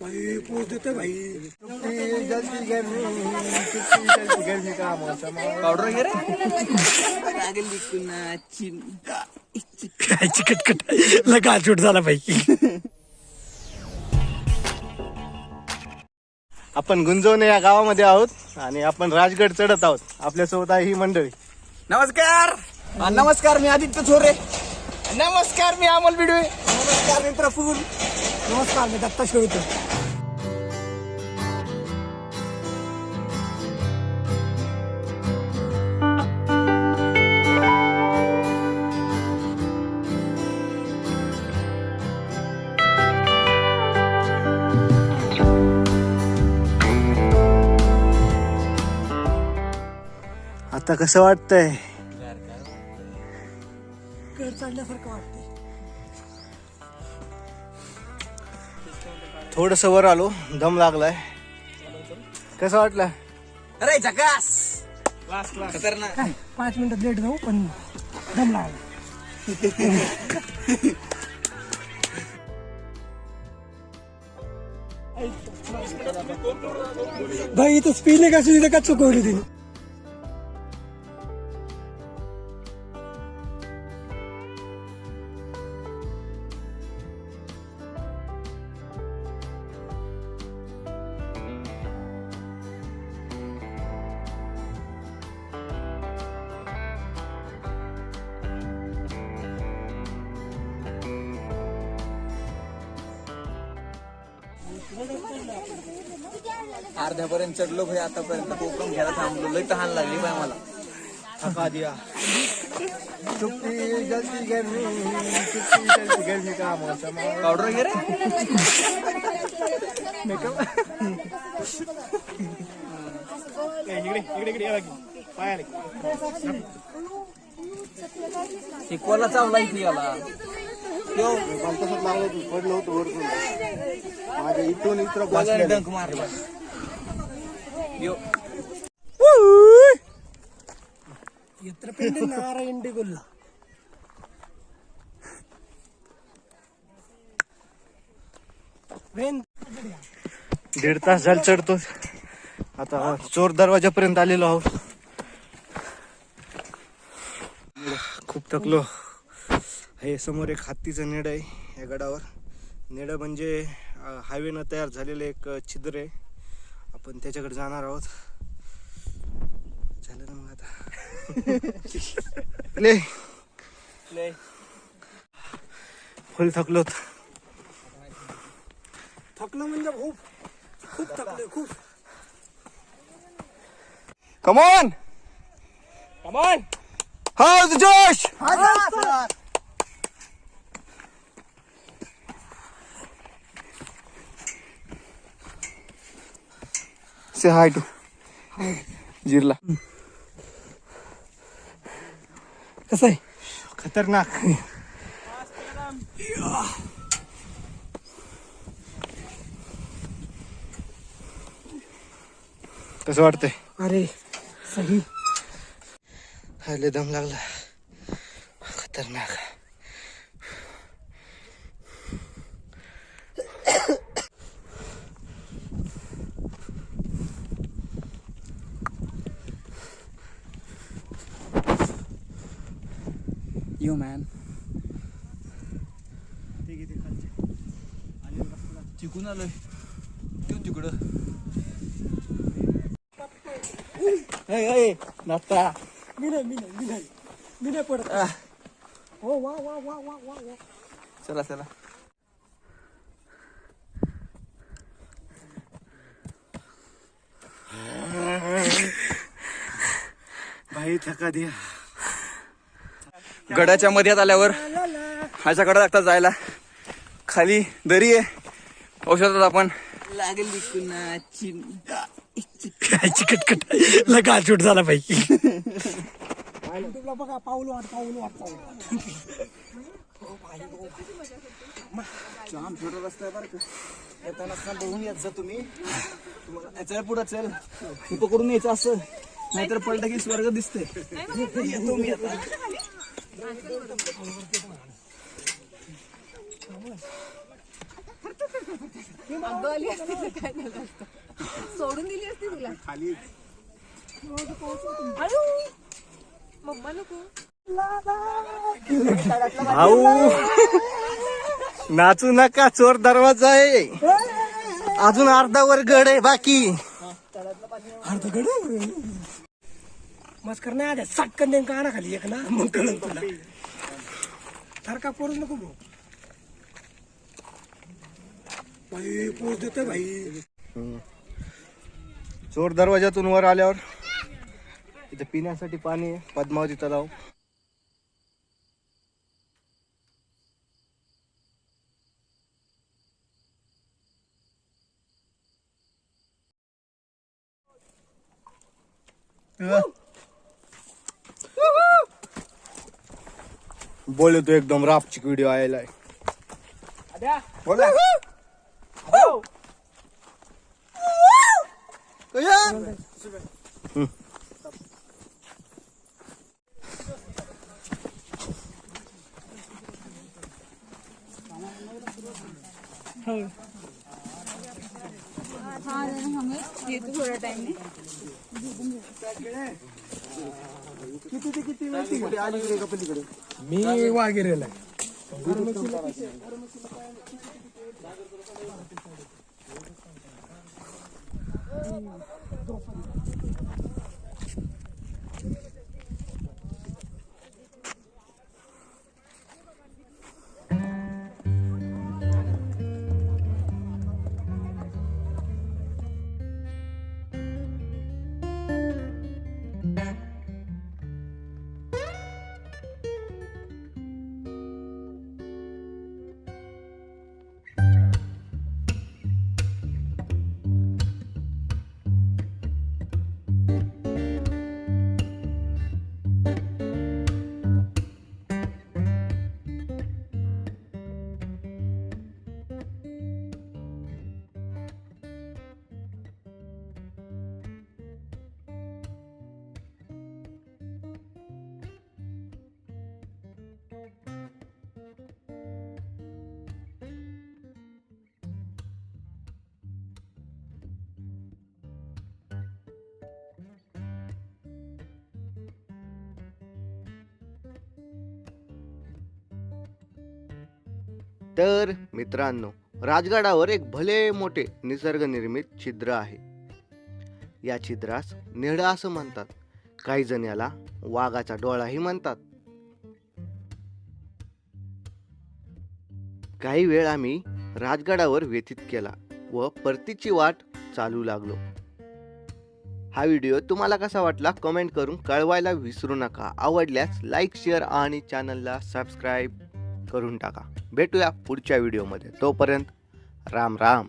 भाई पोच देते भाई जल्दी गर्मी छुट्टी जल्दी गर्मी का मौसम है पावडर वगैरे? लागेल दिकून चिन काय चिकट लगा चूट झाला भाई आपण गुंजवणे या गावामध्ये आहोत आणि आपण राजगड चढत आहोत. आपल्यासोबत आहे ही मंडळी. नमस्कार. नमस्कार मी आदित्य छोरे नमस्कार मी अमोल बिडवे. नमस्कार मी प्रफुल नमस्कार मी दत्ता शेळकर आता कसं वाटतंय? कर चढल्यासारखं वाटतंय. थोडस वर आलो. दम लागलाय. कसं वाटलं? अरे झकास! खतरनाक. पाच मिनिटात लेट जाऊ पण दम लागला. भाई इथं स्पीड का? सुविधा का चुकवली तिने? अर्ध्यापर्यंत चढलो भाई आतापर्यंत कोकम घ्यायला थांबलो. लई तहान लागली बाय मला. थका दिया. गर्मी गर्मी का मौसम है पावडर वगैरे? शिकवायला चावला इथे याला. यो माझ्या इथून എത്ര നാറയുണ്ട് കൊല്ല दीड तास झाला चढतो आता चोर दरवाजापर्यंत आलेलो आहोत. खूप थकलो. हे समोर एक हत्तीचं नेड आहे या गडावर. नेड म्हणजे हायवेनं तयार झालेलं एक छिद्र आहे. आपण त्याच्याकडे जाणार आहोत. झालं ना मग आता? ले. फुल थकलोत. थकलं म्हणजे खूप. खूप थकले खूप. कमॉन कमॉन हाऊस जोश से हाय टू. जिरला. कसं आहे? खतरनाक. कसं वाटतंय? अरे सही. हायले दम लागला. खतरनाक. यो मॅन तिकून आलोय. तू तिकडं. नाता मी नाही मी नाही मी नाही मी नाही पडत हो वा वा वा वा वा वा. चला चला. भाई थका दिया गडाच्या मध्यात आल्यावर ह्याच्या कडे लागतात जायला. खाली दरी आहे. औषधात आपण लागेल दिकून चिन काय चिकट लगा चूट झाला भाई तुला बघा पाऊल वाट पाऊल वाट पाऊल जाम छोटा रस्ता आहे बरं का येताना असताना बघून यायचं जा तुम्ही तुम्हाला पुढे चल. तू पकडून यायचं असं. नाहीतर पलट की स्वर्ग दिसते येतो मी आता अगं आली असती तर काय झालं असतं सोडून दिली असती तुला. खाली हळू मम्मा नको. भाऊ नाचू नका चोर दरवाजा आहे. अजून अर्धा वर गड आहे बाकी. अर्ध गड मस्कर नाही आल्या सटकन देऊन का खाली एक ना. मग कळलं तुला. सारखा पोरच नको भाऊ. बाई पोच देतोय भाई चोर दरवाजातून वर आल्यावर इथे पिण्यासाठी पाणी आहे. पद्मावती तलाव. बोले तो एकदम रापचिक व्हिडिओ आलेला आहे बोला हाँ हमें ये तो थोड़ा टाइम में किती ते किती वेळ तिकडे आली इकडे का पलीकडे मी वागिरेला तर मित्रांनो राजगडावर एक भले मोठे निसर्गनिर्मित छिद्र आहे. या छिद्रास नेहडा असं म्हणतात. काही जण याला वाघाचा डोळाही म्हणतात. काही वेळ आम्ही राजगडावर व्यतीत केला व परतीची वाट चालू लागलो. हा व्हिडिओ तुम्हाला कसा वाटला कमेंट करून कळवायला विसरू नका. आवडल्यास लाईक शेअर आणि चॅनलला सबस्क्राईब. करून टाका. भेटूया पुढच्या व्हिडिओमध्ये. तोपर्यंत राम राम.